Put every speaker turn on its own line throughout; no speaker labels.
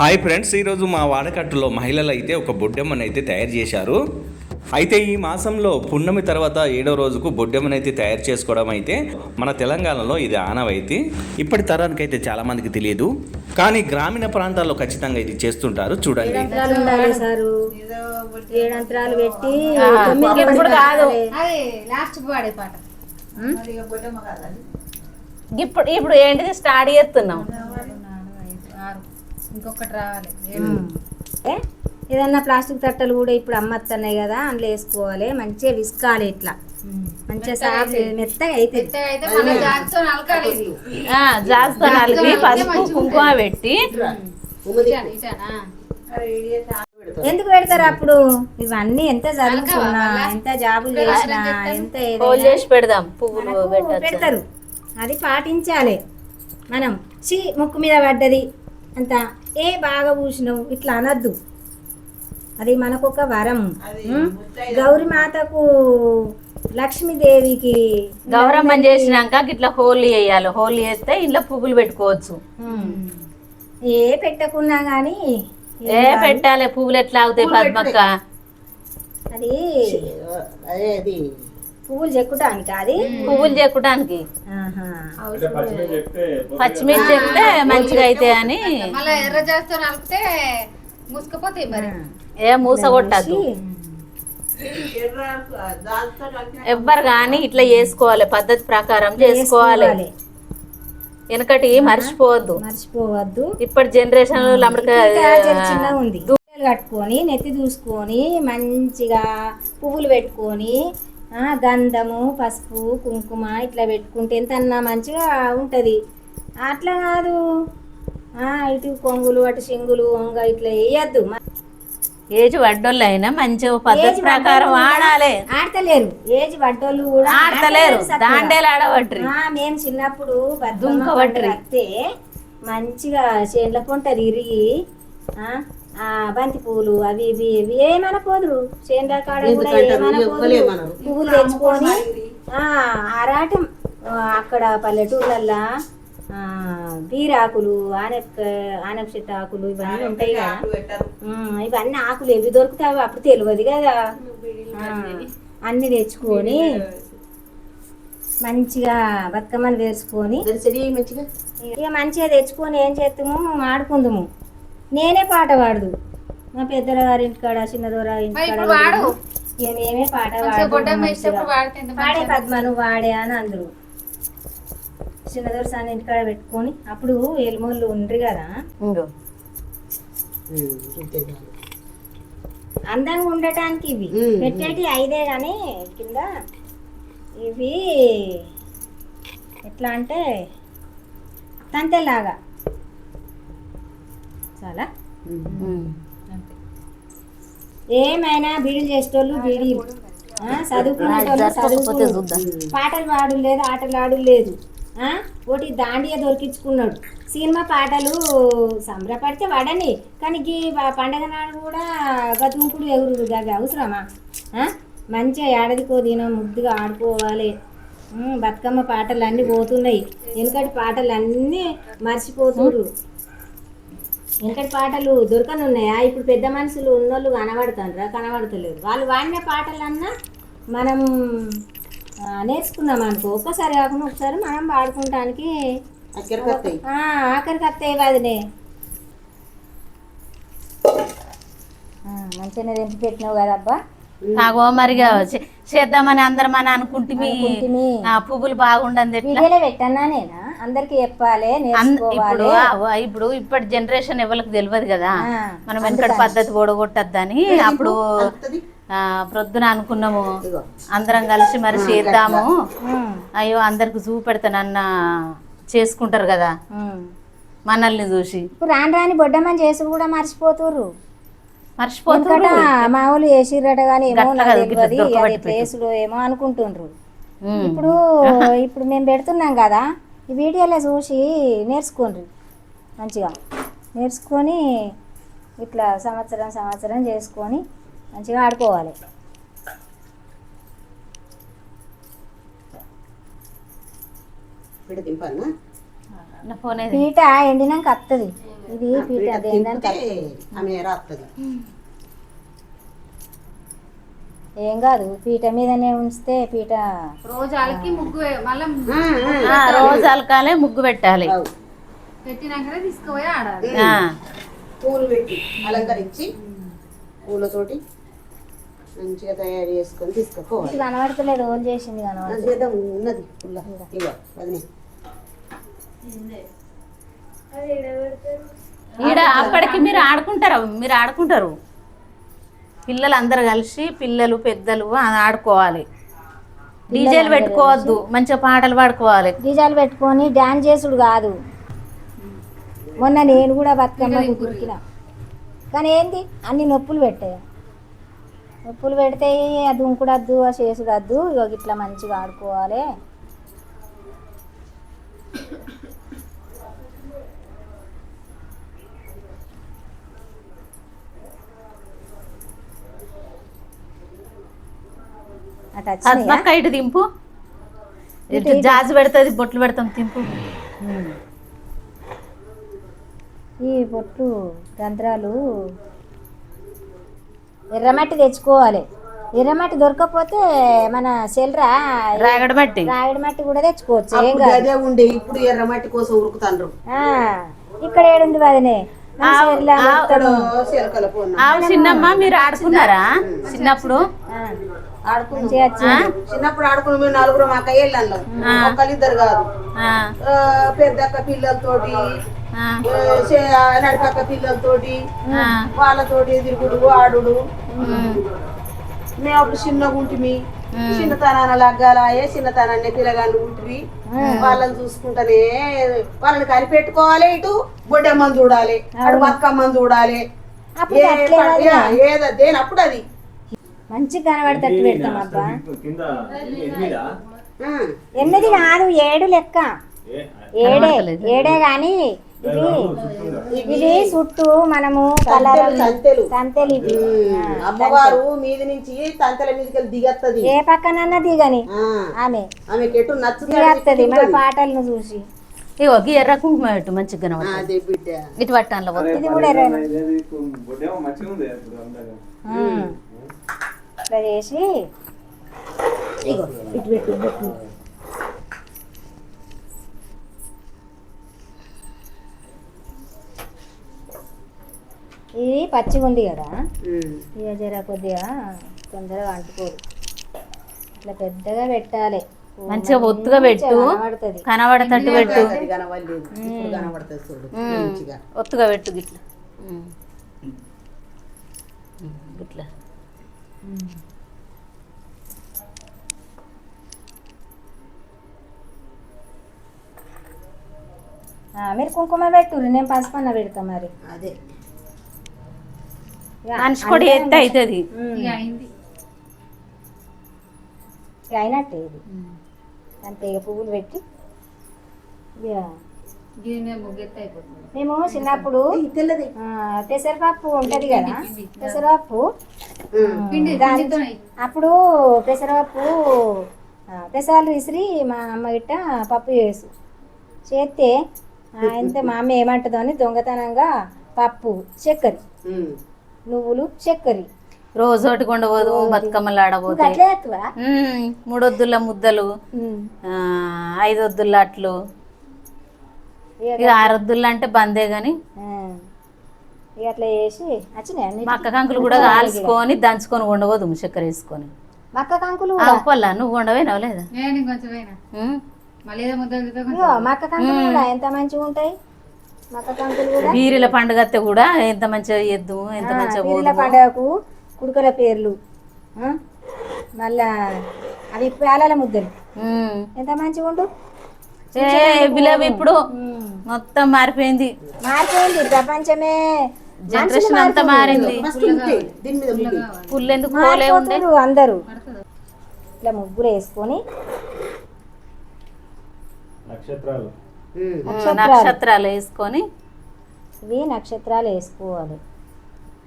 Hi friends ఈరోజు మా వాడకట్టులో మహిళలు అయితే ఒక బొడ్డెమ్మని అయితే తయారు చేశారు. అయితే ఈ మాసంలో పున్నమి తర్వాత ఏడో రోజుకు బొడ్డెమ్మని అయితే తయారు చేసుకోవడం అయితే మన తెలంగాణలో ఇది ఆనవాయితీ. ఇప్పటి తరానికి అయితే చాలా మందికి తెలియదు. కానీ గ్రామీణ ప్రాంతాల్లో ఖచ్చితంగా ఇది చేస్తుంటారు. చూడండి.
ఇప్పుడు కాదు.
పడతాయి.
అది లాస్ట్ పాడే పాట.
ఉం?
ఇప్పుడు ఇప్పుడు ఏంటిది? స్టార్ట్ చేస్తున్నాం.
ఇంకొకటి రావాలి?
ఏదన్నా ప్లాస్టిక్ తట్టలు కూడా ఇప్పుడు అమ్మస్తున్నాయి కదా అందులో వేసుకోవాలి. మంచిగా విసుకాలి ఇట్లా. మంచిగా మెత్తగా అయితే
పెద్దగా అయితే మన జాగ్రత్త నలకాలి. ఇది
ఆ, జాస్తో నలిపి పసుపు కుంకుమ పెట్టి
ఇటానా, ఇటానా?
ఎందుకు పెడతారు అప్పుడు? ఇవన్నీ ఎంత చదువుకున్నా ఎంత జాబులు చేసినా ఎంత
చేసి పెడదాం. పువ్వులు
పెడతారు. అది పాటించాలి. మనం చి ముక్కు మీద పడ్డది. అంత. ఏ బాగా పూసినావు? ఇట్లా అనద్దు. అది మనకు ఒక వరం ఉం? గౌరీ మాతకు లక్ష్మీదేవికి
గౌరమ్మని చేసినాక ఇట్లా హోల్ వేయాలి. హోల్ చేస్తే ఇంట్లో పువ్వులు పెట్టుకోవచ్చు.
ఏ పెట్టకున్నా కానీ
ఏ పెట్టాలి? పువ్వులు ఎట్లా అవుతాయి పద్మక్క?
అది
అదే అది.
పువ్వులు చెక్కుటానికి అది?
పువ్వులు చెక్కడానికి. పచ్చిమిర్చి చెప్తే మంచిగా అయితే అని.
ఎర్ర జాస్తో నలిపితే మూసుకుపోతాయి మరి.
ఏ మూస కొట్టద్దు. ఎవ్వరు కానీ ఇట్లా చేసుకోవాలి. పద్ధతి ప్రకారం చేసుకోవాలి. వెనకటి మర్చిపోవద్దు.
మర్చిపోవద్దు.
ఇప్పటి జనరేషన్
చిన్నగా ఉంది. దూడలు కట్టుకొని నెత్తి దూసుకొని మంచిగా పువ్వులు పెట్టుకొని గంధము పసుపు కుంకుమ ఇట్లా పెట్టుకుంటే ఎంత మంచిగా ఉంటుంది. అట్లా కాదు. ఆ, ఇటు కొంగులు అటు సింగులు వంగ ఇట్లా వేయద్దు.
ఏజ్ వడ్డోళ్ళు అయినా మంచిగా పద్ధతి ప్రకారం ఆడాలి.
ఆడతలేరు. ఏజ్ పడ్డోళ్ళు కూడా
ఆడతలేరు. దాండేలు ఆడవట్రి
ఆ, మేము చిన్నప్పుడు బతుకమ్మ
దుంక
పండుగ
పట్టురి.
వస్తే మంచిగా చేనుల పొంట తిరిగి ఆ, ఆ బంతి పూలు అవి ఇవి ఇవి ఏమైనా పోదురు కాడ కూడా ఏమైనా పోదురు. పువ్వులు తెచ్చుకొని ఆ, ఆరాటం. అక్కడ పల్లెటూర్లల్లా ఆ, బీరాకులు ఆనప ఆనప చెట్టు ఆకులు ఇవన్నీ ఉంటాయి కదా. ఇవన్నీ ఆకులు ఎవి దొరుకుతాయి అప్పుడు తెలియదు కదా. అన్ని తెచ్చుకొని మంచిగా బతుకమ్మని వేసుకొని ఇక మంచిగా తెచ్చుకొని ఏం చేస్తాము ఆడుకుందాము. నేనే పాట పాడదు. మా పెద్దల గారి ఇంటికాడ చిన్నదోర ఇంటికాడ
ఇప్పుడు వాడు.
ఇక మేమే పాట పాడే పద్మ నువ్వు వాడే అని అందరు. చిన్నదోర సాని ఇంటికాడ పెట్టుకొని అప్పుడు ఎలుమూళ్ళు ఉండ్రి కదా. అందంగా ఉండటానికి ఇవి. పెట్టేటి ఐదే కానీ కింద ఇవి ఎట్లా అంటే తంతెలాగా చాలా. ఏమైనా బీడీలు చేసేటోళ్ళు బీడీలు చదువుకునేటోళ్ళు పాటలు పాడు లేదు ఆటలు ఆడు లేదు ఆ, ఒకటి దాండియా దొరికించుకున్నాడు. సినిమా పాటలు సంబరపడితే వాడని. కానీ పండగ నాడు కూడా గతుముకుడు ఎగురు అవి అవసరమా? మంచిగా ఏడాదికో దినం ముద్దుగా ఆడుకోవాలి. బతుకమ్మ పాటలు అన్నీ పోతున్నాయి. వెనుకటి పాటలు అన్నీ మర్చిపోతున్నారు వెనకటి పాటలు దొరకనున్నాయా ఇప్పుడు పెద్ద మనుషులు ఉన్నోళ్ళు కనబడుతుండ్రా కనబడతలేరు. వాళ్ళు వాడిన పాటలన్నా మనం నేర్చుకున్నాం అనుకో. ఒక్కసారి కాకుండా ఒకసారి మనం పాడుకుంటానికి ఆఖరికి వస్తాయి వదిలే. మంచిగానే తెంపి పెట్టినావు కదా అబ్బా
నాగో మరిగా చేద్దామని అందరం అని. ఆ పువ్వులు బాగుండదు
పెట్టన్నా నేనా? అందరికి చెప్పాలి
ఇప్పుడు ఇప్పుడు ఇప్పటి జనరేషన్ ఎవరికి తెలియదు కదా? మనం వెనకటి పద్ధతి ఓడగొట్టద్దని అప్పుడు ప్రొద్దున అనుకున్నాము. అందరం కలిసి మరి చేద్దాము. అయ్యో అందరికి చూపెడతానన్న చేసుకుంటారు కదా. మనల్ని చూసి.
ఇప్పుడు రాను రాని బొడ్డమ్మని చేసి కూడా
మర్చిపోతారు
ఎందుకంటే మా వాళ్ళు వేసిర్రట కానీ ఏమో తెలియదు అది ప్లేసులు ఏమో అనుకుంటుండ్రు. ఇప్పుడు ఇప్పుడు మేము పెడుతున్నాం కదా? ఈ వీడియోలో చూసి నేర్చుకోండి. మంచిగా నేర్చుకొని ఇట్లా సంవత్సరం సంవత్సరం చేసుకొని మంచిగా ఆడుకోవాలి? పీట ఎండినాక వస్తుంది ఇది పీట
పీట
ఏం కాదు పీట మీదనే ఉంచితే పీట
రోజు అలకి ముగ్గు మళ్ళా
ఆ, రోజు అలకాలే ముగ్గు పెట్టాలి.
పెట్టినాకనే తీసుకుపోయి ఆడాలి.
ఆ,
పూలు పెట్టి అలంకరించి పూలతోటి మంచిగా తయారు చేసుకొని తీసుకుపోవాలి.
ఇది కనబడతలేదు రోజు చేసింది కనబడదు
చేద్దాం ఉన్నది
ఈడ అప్పటికి మీరు ఆడుకుంటారు మీరు ఆడుకుంటారు. పిల్లలు అందరు కలిసి పిల్లలు పెద్దలు ఆడుకోవాలి. డీజేలు పెట్టుకోవద్దు మంచిగా పాటలు పాడుకోవాలి.
గీజాలు పెట్టుకొని డ్యాన్స్ చేసుడు కాదు. మొన్న నేను కూడా బతుకమ్మ కురికిన కానీ ఏంది? అన్ని నొప్పులు పెట్టాయి. నొప్పులు పెడితే అది ఉంకుడద్దు ఆ చేసుడద్దు. ఇక ఇట్లా మంచిగా ఆడుకోవాలి.
పద్మక్క ఇటు దింపు. ఇటు జాజు పెడుతుంది బొట్లు పెడతాం తింపు
ఈ పొట్టు రంధ్రాలు ఎర్రమట్టి తెచ్చుకోవాలి. ఎర్రమట్టి దొరకకపోతే మన సెల్రా
రాగడ బట్టి
రాయడి మట్టి కూడా తెచ్చుకోవచ్చు ఏం
అప్పుడు
కాదు.
అదే ఉండే ఇప్పుడు ఎర్రమట్టి కోసం ఉరుకుతాండ్రు.
ఇక్కడ ఏడుంది వదినే.
చిన్నమ్మ మీరు ఆడుకున్నారా? చిన్నప్పుడు?
చిన్నప్పుడు ఆడుకున్నాం మేము నలుగురు మా కయ్యేళ్ళం ఒక్కరిద్దరు కాదు. పెద్దక్క పిల్లలతోటి నడిపక్క పిల్లలతోటి వాళ్ళతోటి తిరుగుడు ఆడుడు మేము అప్పుడు చిన్నగా ఉంటిమి చిన్నతనాన లగ్గాలాయే చిన్నతనాన్ని పిల్లగాళ్ళు ఉంటివి వాళ్ళని చూసుకుంటానే వాళ్ళని కనిపెట్టుకోవాలి ఇటు బొడ్డమ్మని చూడాలి. అటు బతుకమ్మని చూడాలి.
అప్పుడు
ఏ
అట్లే
ప- యా, ఏదో దేని అప్పుడు అది
మంచిగా కనబడేటట్టు పెడతాం అబ్బా.
కింద ఎనిమిదా?
కాదు ఏడు లెక్క. ఏడే ఏడే గాని ఇవి ఇవి చుట్టూ మనము కలర్
సంతెలు
సంతెలు ఇవి.
అమ్మవారు మీది నుంచి తంతెల మీదకి దిగత్తది.
ఏ పక్కనన్నా దిగని. ఆమె.
ఆమెకి ఎటు నచ్చుతుంది
దిగత్తది. మన పాటలను చూసి.
ఇగో గీ ఎర్ర కుంకుమ పెట్టు మంచిగా కనబడుతుంది.
అదే బిడ్డ.
ఇటు పట్టాల
ఇది కూడా ఎర్ర ఇట్లా చేసి
ఇగో ఇటు పెట్టు పెట్టు.
ఇది పచ్చిగా ఉంది కదా. ఇక జర కొద్దిగా తొందరగా అంటుకోదు ఇట్లా పెద్దగా పెట్టాలి.
మంచిగా ఒత్తుగా పెట్టు.
కనబడుతుంది.
కనబడతట్టు పెట్టు. ఒత్తుగా పెట్టు గిట్ల. గిట్ల.
మీరు కుంకుమ పెట్టుర్రి నేను పసుపు అన్న పెడతా మరి.
అదే.
మనిషి కూడా అవుతుంది
అయినట్టే ఇది. అంతే ఇక పువ్వులు పెట్టి.
మేము
చిన్నప్పుడు పెసరపప్పు ఉంటది కదా పెసరపప్పు. అప్పుడు పెసరపప్పు ఆ, పెసరాలు విసిరి మా అమ్మ గిట్ట పప్పు చేసు. చేస్తే ఆ, ఇంత మా అమ్మ ఏమంటుందో అని దొంగతనంగా పప్పు చక్కెర. నువ్వులు చక్కెర.
రోజు ఒకటి కొండపోదు బతుకమ్మలు ఉమ్, మూడొద్దుల ముద్దలు ఆ, ఐదొద్దుల అట్లు. ఇక ఆరొద్దుల అంటే బందే గాని.
అట్లా చేసి వచ్చినాయి
మక్క కంకులు కూడా కాల్చుకొని దంచుకొని ఉండవద్దు చక్కెర వేసుకొని.
మక్క కంకులు
ఆ, ఉప్పల్లా నువ్వు ఉండవేనావు లేదా?
మక్క కంకులు కూడా ఎంత మంచిగా ఉంటాయి? మక్క కంకులు కూడా.
బీరిల పండుగ కూడా ఎంత మంచిగా ఎద్దు ఎంత మంచిగా
పండుగకు కుడుకల పేర్లు ఆ? మళ్ళా అవి పేలాల ముద్దలు. ఎంత మంచిగా ఉండు?
ఏ బిలవి ఇప్పుడు మొత్తం మారిపోయింది.
మారిపోయింది ప్రపంచమే.
జనరేషన్ అంతా మారింది. పోలే ఉండే?
అందరూ. ఇట్లా ముగ్గులు వేసుకొని.
నక్షత్రాలు.
నక్షత్రాలు. వేసుకొని.
ఇవి నక్షత్రాలు వేసుకోవాలి.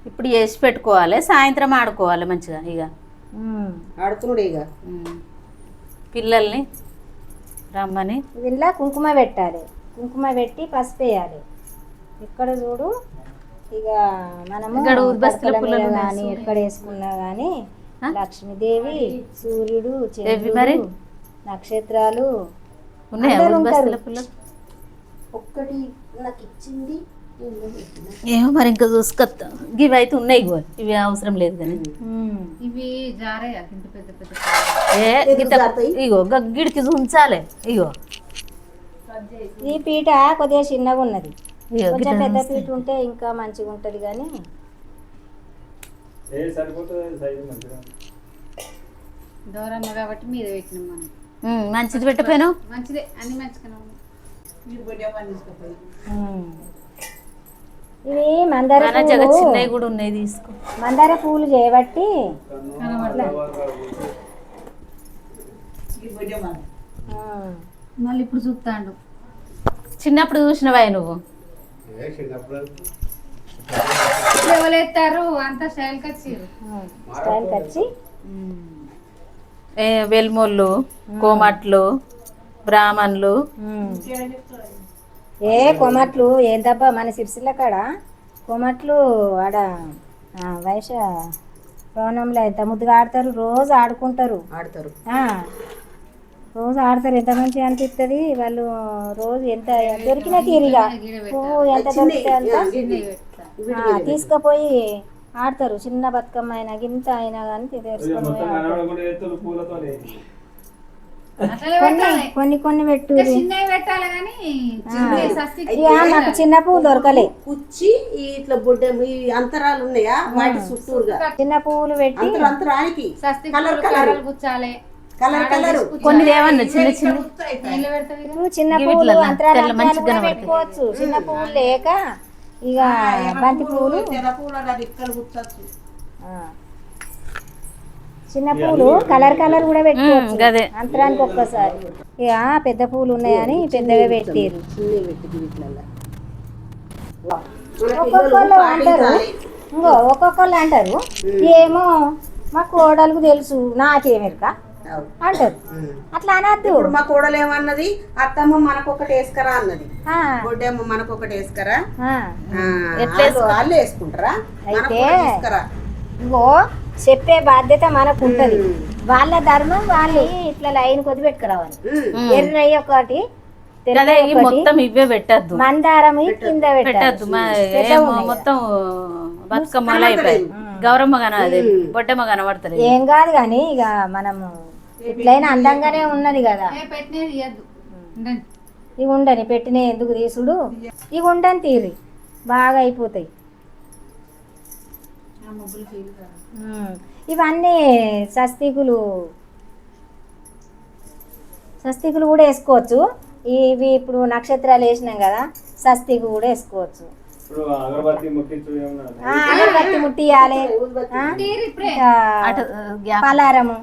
ఇప్పుడు వేసి పెట్టుకోవాలి సాయంత్రం ఆడుకోవాలి మంచిగా ఇక.
ఉమ్.
ఆడుకున్నాడు ఇక.
పిల్లల్ని రమ్మని
దీనిలో కుంకుమ పెట్టాలి కుంకుమ పెట్టి పసుపు వేయాలి ఇక్కడ చూడు ఇక మనము కానీ. ఎక్కడ వేసుకున్నా కానీ? లక్ష్మీదేవి సూర్యుడు
మరి?
చంద్రుడు నక్షత్రాలు
ఉన్నాయా
ఒక్కటి నాకు ఇచ్చింది.
ఏమో మరి ఇంకా చూసుకొస్తా ఇవి అయితే ఉన్నాయి ఇగో ఇవి అవసరం లేదు కానీ.
ఇవి
ఏ? ఇగో గగ్గిడికి ఉంచాలి ఇగో.
ఈ పీట కొద్దిగా చిన్నగా ఉన్నది. కొంచెం పెద్ద. పీట ఉంటే ఇంకా మంచిగా ఉంటది కానీ
దూరమ్మ కాబట్టి మీద పెట్టినాం మనం.
ఉమ్, మంచిది పెట్టపోయినావు
మంచిదే అన్ని మంచిగానే ఉన్నాయి
మీరు బొడ్డమ్మని తీసుకుపోయి
ఉమ్. ఇవి మందార
చిన్నవి కూడా ఉన్నాయి తీసుకో.
మందార పువ్వులు చేయబట్టి.
మళ్ళీ ఇప్పుడు చూస్తాండు.
చిన్నప్పుడు చూసినవా నువ్వు?
ఎవరెత్తారు అంతా. స్టైల్కి
వచ్చి.
ఏ వెల్మోళ్ళు కోమట్లు బ్రాహ్మణులు.
ఏ కొమట్లు ఏందబ్బా మన సిరిసిల్ల కాడ? కొమట్లు ఆడ ఆ, వైశ భవనంలో ఎంత ముద్దుగా ఆడతారు? రోజు ఆడుకుంటారు.
ఆడతారు.
ఆ, రోజు ఆడతారు. ఎంత మంచిగా అనిపిస్తుంది? వాళ్ళు రోజు ఎంత దొరికిన తీరిగా. పువ్వు ఎంత దొరికితే అంత? ఆ, తీసుకుపోయి ఆడతారు. చిన్న బతుకమ్మ అయినా గింత అయినా కానీ తెరుచుకొని పోయి ఆడతారు.
అట్లనే
కొన్ని కొన్ని కొన్ని పెట్టు
చిన్నవి పెట్టాలి కానీ
చిన్న పువ్వు దొరకలే.
కుచ్చి ఇట్లా బొడ్డ ఈ అంతరాలు ఉన్నాయా? వాటి చుట్టూరుగా.
చిన్న పువ్వులు పెట్టి
అంతరు అంతరానికి. Colour
colour. గుచ్చాలి.
Colour colour.
కొన్ని దేవన్న చిన్న చిన్న.
చిన్న పువ్వులు అంతరాలు
మంచిగా.
పెట్టుకోవచ్చు. చిన్న పువ్వులు లేక ఇక బంతి పువ్వులు
తెల్ల పూలు అది ఇక్కడ కుచ్చచ్చు
ఆ. చిన్న పూలు కలర్ కలర్ కూడా పెట్టుకోవచ్చు.
గదే.
అంతరానికి ఒక్కసారి. ఇక పెద్ద పూలు ఉన్నాయని పెద్దగా పెట్టారు.
చిన్నవి పెట్టి వీటిలలో
ఒక్కొక్కళ్ళు అంటారు ఇంకో ఒక్కొక్కళ్ళు అంటారు ఏమో మా కోడలకు తెలుసు నాకేమెరక అంటారు. అట్లా అనద్దు.
ఇప్పుడు మా కోడలు ఏమన్నది అత్తమ్మ మనకొకటి వేసుకరా అన్నది.
ఆ,
బొడ్డమ్మ మనకొకటి వేసుకరా వాళ్ళు- వేసుకుంటారా
అయితే. ఇంకో చెప్పే బాధ్యత మనకు ఉంటది వాళ్ళ ధర్మం వాళ్ళు ఇట్లా లైన్ కొద్ది పెట్టుకురావాలి. ఎర్రయ్య ఒకటి
మొత్తం ఇవే పెట్టద్దు.
మందారం కింద
పెట్టద్దు. మొత్తం బతుకమ్మలు గౌరమ్మ కనబడదు బొడ్డమ్మ కనబడతలేదు.
ఏం కాదు కానీ ఇక మనము ఇట్లయినా అందంగానే ఉన్నది కదా. ఇవి ఉండని పెట్టిన ఎందుకు తీసుడు? ఇవి ఉండని తీరి. బాగా అయిపోతాయి. ఇవన్నీ సస్తికులు సస్తికులు కూడా వేసుకోవచ్చు. ఇవి ఇప్పుడు నక్షత్రాలు వేసినాం కదా సస్తికు కూడా వేసుకోవచ్చు.
ఇప్పుడు అగరబత్తి
ముట్టియాలి. పలారము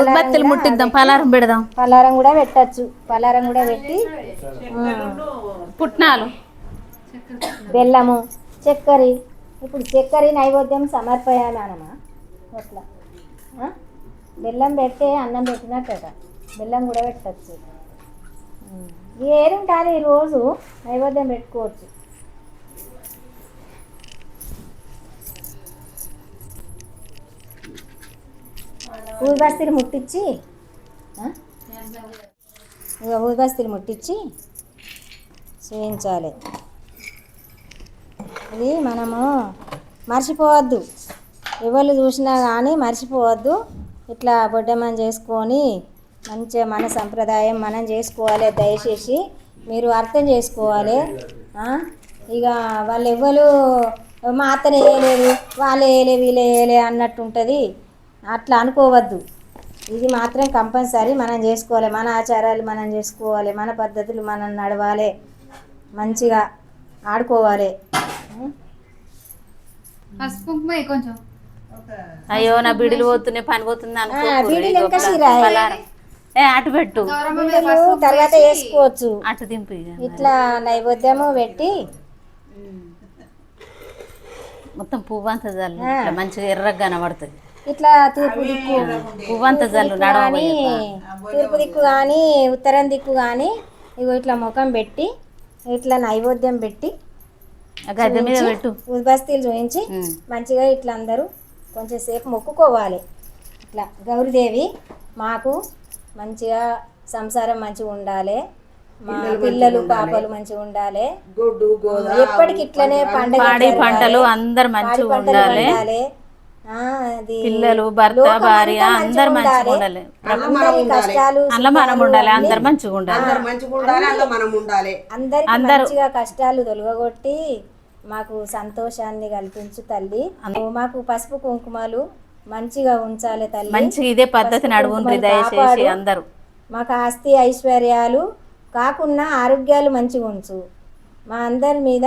ఉత్పత్తులు ముట్టిద్దాం పలారం పెడదాం
పలారం కూడా పెట్టచ్చు. పలారం కూడా పెట్టి
పుట్నాలు.
బెల్లము చక్కెర. ఇప్పుడు చక్కెర నైవేద్యం సమర్పయానమా అట్లా. బెల్లం పెడితే అన్నం పెట్టినట్టట. బెల్లం కూడా పెట్టచ్చు. ఏది ఉంటుంది ఈరోజు నైవేద్యం పెట్టుకోవచ్చు. ఊదిబస్తీలు ముట్టించి ఊదిబస్తీలు ముట్టించి చేయించాలి. ఇది మనము మర్చిపోవద్దు. ఎవరు చూసినా కానీ మర్చిపోవద్దు. ఇట్లా బొడ్డమని చేసుకొని మంచిగా మన సంప్రదాయం మనం చేసుకోవాలి దయచేసి. మీరు అర్థం చేసుకోవాలి. ఇక వాళ్ళు ఎవ్వరు మా అత్తనే వేయలేదు వాళ్ళు వేయలే వీళ్ళు వేయలే అన్నట్టు ఉంటుంది అట్లా అనుకోవద్దు. ఇది మాత్రం కంపల్సరీ మనం చేసుకోవాలి. మన ఆచారాలు మనం చేసుకోవాలి. మన పద్ధతులు మనం నడవాలి. మంచిగా ఆడుకోవాలి.
పసుపు కొంచెం?
అయ్యో నా బిడిలు పోతున్నాయి పని పోతుంది అనుకో. ఏ అటు పెట్టు.
తర్వాత వేసుకోవచ్చు.
అటు దింపు.
ఇట్లా నైవేద్యము పెట్టి.
మొత్తం పువ్వు అంతా జల్లు. ఇట్లా మంచిగా ఎర్రగా కనబడుతుంది.
ఇట్లా తూర్పు దిక్కు.
పువ్వు అంతా జల్లు
కానీ
నడవ
తూర్పు దిక్కు కానీ ఉత్తరం దిక్కు కానీ ఇగో ఇట్లా ముఖం పెట్టి ఇట్లా నైవేద్యం పెట్టి
గద్దె మీద పెట్టు.
ఉద్బస్తీలు చూపించి. మంచిగా ఇట్లా అందరూ కొంచెం సేపు మొక్కుకోవాలి. ఇట్లా గౌరీదేవి మాకు మంచిగా సంసారం మంచిగా ఉండాలి. మా పిల్లలు పాపలు మంచిగా ఉండాలి. ఎప్పటికి ఇట్లనే పండుగ
పాడి. పంటలు అందరు మంచిగా ఉండాలి.
పండాలి. ఆ, అది
పిల్లలు భర్త భార్య అందరు మంచిగా ఉండాలి.
అందరి కష్టాలు
అందులో మనం ఉండాలి. అందరు మంచిగా ఉండాలి.
అందరు మంచిగా ఉండాలి.
అందరూ.
మంచిగా కష్టాలు తొలగొట్టి మాకు సంతోషాన్ని కల్పించు తల్లి. మాకు పసుపు కుంకుమలు మంచిగా ఉంచాలి తల్లి.
మంచిగా ఇదే పద్ధతి దయచేసి. అందరూ.
మాకు ఆస్తి ఐశ్వర్యాలు కాకుండా ఆరోగ్యాలు మంచిగా ఉంచు. మా అందరి మీద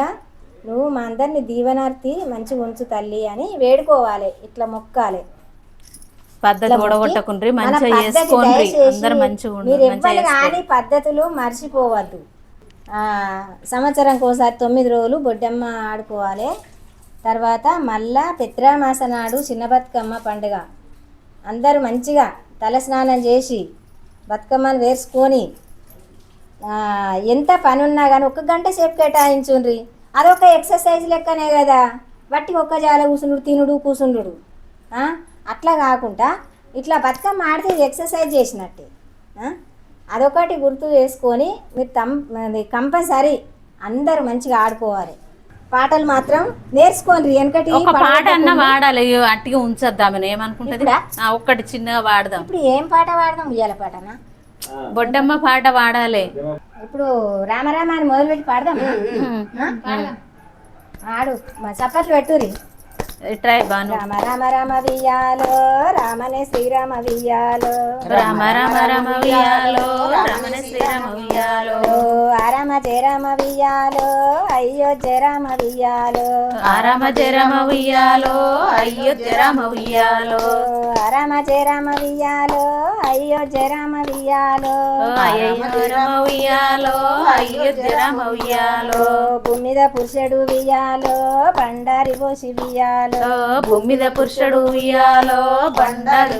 నువ్వు మా అందరిని దీవనార్థి మంచిగా ఉంచు తల్లి అని వేడుకోవాలి. ఇట్లా మొక్కాలి.
పద్ధతి మంచిగా చేసుకోండి అందరు మంచిగా
మీరు ఎవ్వరు కానీ పద్ధతులు మర్చిపోవద్దు. సంవత్సరంకి ఒకసారి తొమ్మిది రోజులు బొడ్డమ్మ ఆడుకోవాలి. తర్వాత మళ్ళా పిత్రామాస నాడు చిన్న బతుకమ్మ పండుగ. అందరూ మంచిగా తలస్నానం చేసి బతుకమ్మను వేసుకొని ఎంత పని ఉన్నా కానీ ఒక గంట సేపు కేటాయించుండ్రి. అదొక ఎక్సర్సైజ్ లెక్కనే కదా. బట్టి ఒక్క జాల కూసుండు తినుడు కూసుండు అట్లా కాకుండా ఇట్లా బతుకమ్మ ఆడితే ఎక్సర్సైజ్ చేసినట్టే. అదొకటి గుర్తు చేసుకొని మీరు తం అది కంపల్సరీ అందరూ మంచిగా ఆడుకోవాలి. పాటలు మాత్రం నేర్చుకోండి. వెనకటి
ఒక పాట. అన్న వాడాలి. అయ్యో అట్టిగా ఉంచొద్దామని ఏమనుకుంటది? ఒక్కటి చిన్నగా వాడదాం.
ఇప్పుడు ఏం పాట పాడదాం ఉయ్యాల పాటనా?
బొడ్డమ్మ పాట వాడాలి.
ఇప్పుడు రామరామ అని మొదలుపెట్టి పాడదాం. ఆడు మా చప్పట్లు పెట్టురి
ట్రై బాను.
రామ రామ రామ వియ్యాలో రామనే శ్రీరామ వియ్యాలో.
రామ రామ రామ వియాలో శ్రీరామ వియాలో
ఆరామ జయరామ వియ్యాలో అయ్యో జయరామ వియ్యాలో.
ఆరామ జరమ వియాలో అయ్యో జరమ వియాలో
ఆరామ జయరామ వియ్యాలో అయ్యో జయరామ వియ్యాలో.
అయ్యో వియాలో అయ్యో వియాలో
ఓ భూమి మీద పురుషుడు బండారి పోసి వియ్యాలో
భూమి మీద పురుషుడు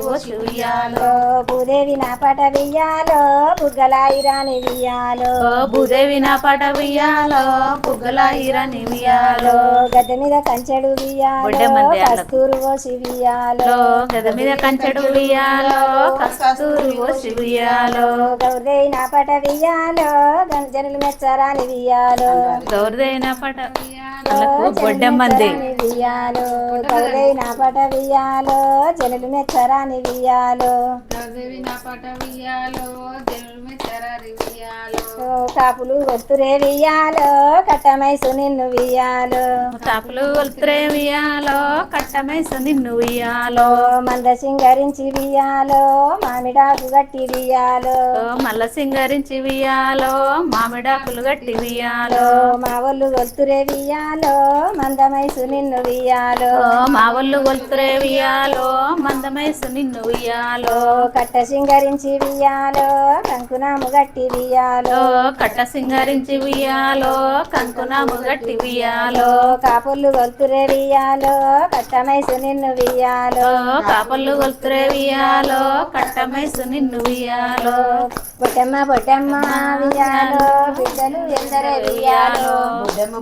పోసి వియాలో
ఓ భూదేవి నా పట వియ్యాలో బుగ్గలాయి రాని వియ్యాలో.
భూదేవి నా పట వియాలో బుగ్గల ఇరని వియాలో
ఓ గద్దె మీద కంచెడు వియ్యాలో. కస్తూరు పోసి వియ్యాలో.
లో గద మీద కంచెడు వియాలో కస్తూరి పోసి వియాలో
ఓ గౌరదేవి నా పట వియ్యాలో గం- జనులు మెచ్చరాని వియ్యాలో.
గౌరదైన పట వాళ్ళకు బొడ్డమ్మంది
వియ్యాలో. గౌరదేవి నా పట వియ్యాలో జనులు మెచ్చరాని వియ్యాలో.
దేవి నా పట వియ్యాలో జనులు
ఓ కాపులు ఒత్తురే వియ్యాలో కట్టమైసు నిన్ను వియ్యాలో.
తాపులు కొలుతురే వియాలో కట్టమేసు నిన్ను వియాలో
మంద సింగరించి వియ్యాలో మామిడాకు గట్టి వియ్యాలో.
ఓ మల్ల సింగరించి వియాలో మామిడాకులు గట్టి వియాలో
మా వాళ్ళు ఒత్తురే వియ్యాలో మందమైసు నిన్ను వియ్యాలో.
ఓ మా వాళ్ళు కొలుతురే వియాలో మందమేసు నిన్ను వియాలో
కట్ట సింగరించి వియ్యాలో కంకునాము గట్టి వియ్యాలో.
ఓ కట్ట సింగరించి వియాలో కంకునాము గట్టి వియాలో
ఓ కాపులు గొల్తురే వియ్యాలో కట్టమైసు నిన్ను వియ్యాలో
కాపళ్ళు కొలుతురే వియాలో కట్టమేసు నిన్ను వియాలో
బొట్టమ్మ బొట్టమ్మ వియ్యాలో బిడ్డలు ఎందరే వియ్యాలో.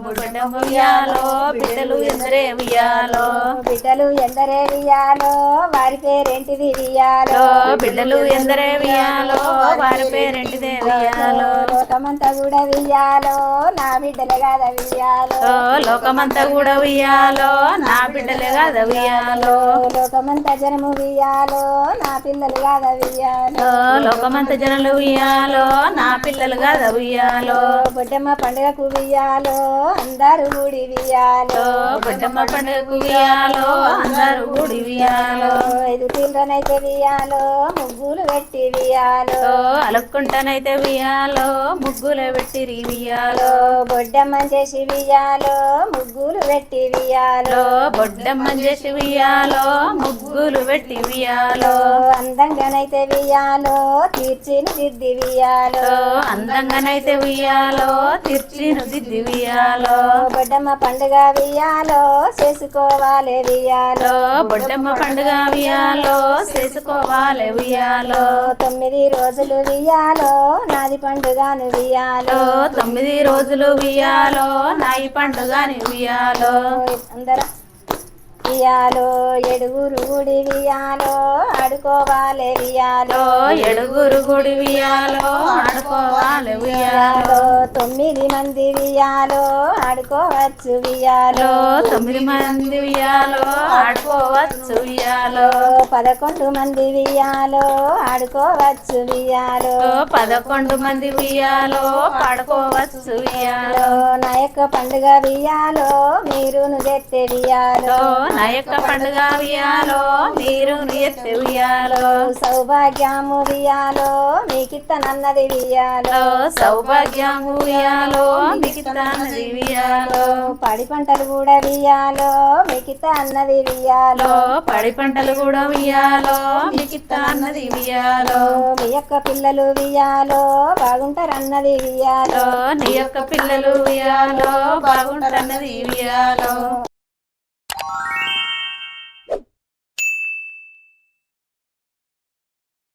బొడ్డమ్మ వియాలో బిడ్డలు ఎందరే వియాలో
బిడ్డలు ఎందరే వియ్యాలో వారి పేరేంటిది వియ్యాలో.
ఓ బిడ్డలు ఎందరే వియాలో వారి పేరెంటిదే వియాలో
లోకమంతా కూడా వియ్యాలో నా బిడ్డలే కాదా వియ్యాలో.
ఓ లోకమంతా కూడా వియాలో నా బిడ్డలే కాదా వియాలో
లోకమంతా జనము వియ్యాలో నా పిల్లలు కాదా వియ్యాలో.
ఓ లోకమంతా జనులు వియాలో నా పిల్లలు కాదా వియాలో
బొడ్డమ్మ పండుగకు వియ్యాలో అందరూ
ఓ బొడ్డమ్మ పండుగకు వియాలో అందరూ గుడి వియాలో
ఐదు పిల్లనైతే వియ్యాలో ముగ్గులు పెట్టి వియ్యాలో
ఓ అలుక్కుంటానైతే వియాలో ముగ్గులు పెట్టిరి వియాలో
బొడ్డమ్మ చేసి వియ్యాలో ముగ్గులు పెట్టి వియ్యాలో
ఓ బొడ్డమ్మ చేసి వియాలో ముగ్గులు పెట్టి వియాలో
అందంగానైతే వియ్యాలో తీర్చిని దిద్ది
అందంగానైతే వియాలో తిర్చిను దిద్ది వియాలో
బొడ్డమ్మ పండుగ వియ్యాలో చేసుకోవాలి వియ్యాలో.
ఓ బొడ్డమ్మ పండుగ వియాలో చేసుకోవాలి వియాలో
తొమ్మిది రోజులు వియ్యాలో నాది పండుగ పండుగను వియాలో
తొమ్మిది రోజులు వియాలో నాయి పండుగని వియాలో
అందరం వియాలో ఎడుగురు గుడి వియాలో ఆడుకోవాలి వియాలో
ఎడుగురు గుడి వియాలో ఆడుకోవాలి వియాలో
తొమ్మిది మంది వియాలో ఆడుకోవచ్చు వియాలో
తొమ్మిది మంది వియాలో ఆడుకోవచ్చు వియాలో
పదకొండు మంది వియాలో ఆడుకోవచ్చు వియాలో
పదకొండు మంది వియాలో పాడుకోవచ్చు వియాలో
నా యొక్క పండుగ వియాలో మీరు తెత్తే వియాలో
నా యొక్క పండుగ వియాలో మీరు ఎత్తే వియాలో
సౌభాగ్యము వియాలో మీకిత్తనన్నది వియాలో
సౌభాగ్యము వియాలో మిగతానది వియాలో
పడి పంటలు కూడా వియాలో మిగతా అన్నది వియాలో
పడి పంటలు కూడా వియాలో మిగతా అన్నది వియాలో
మీ యొక్క పిల్లలు వియాలో బాగుంటారన్నది వియాలో
నీ యొక్క పిల్లలు వియాలో బాగుంటారన్నది వియాలో you